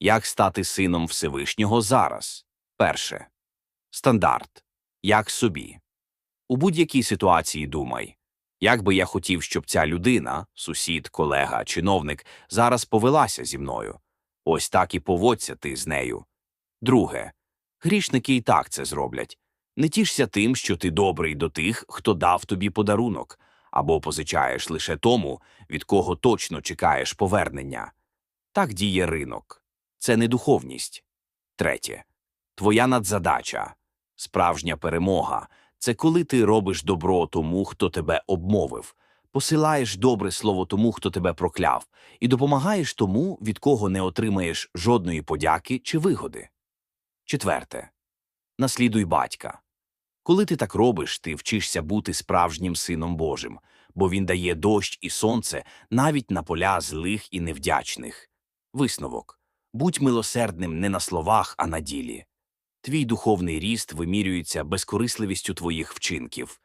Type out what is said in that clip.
Як стати сином Всевишнього зараз? Перше. Стандарт. Як собі. У будь-якій ситуації думай. Як би я хотів, щоб ця людина, сусід, колега, чиновник, зараз повелася зі мною. Ось так і поводься ти з нею. Друге. Грішники і так це зроблять. Не тішся тим, що ти добрий до тих, хто дав тобі подарунок, або позичаєш лише тому, від кого точно чекаєш повернення. Так діє ринок. Це не духовність. Третє. Твоя надзадача, справжня перемога це коли ти робиш добро тому, хто тебе обмовив, посилаєш добре слово тому, хто тебе прокляв, і допомагаєш тому, від кого не отримаєш жодної подяки чи вигоди. Четверте. Наслідуй батька. Коли ти так робиш, ти вчишся бути справжнім сином Божим, бо він дає дощ і сонце навіть на поля злих і невдячних. Висновок. Будь милосердним не на словах, а на ділі. Твій духовний ріст вимірюється безкорисливістю твоїх вчинків.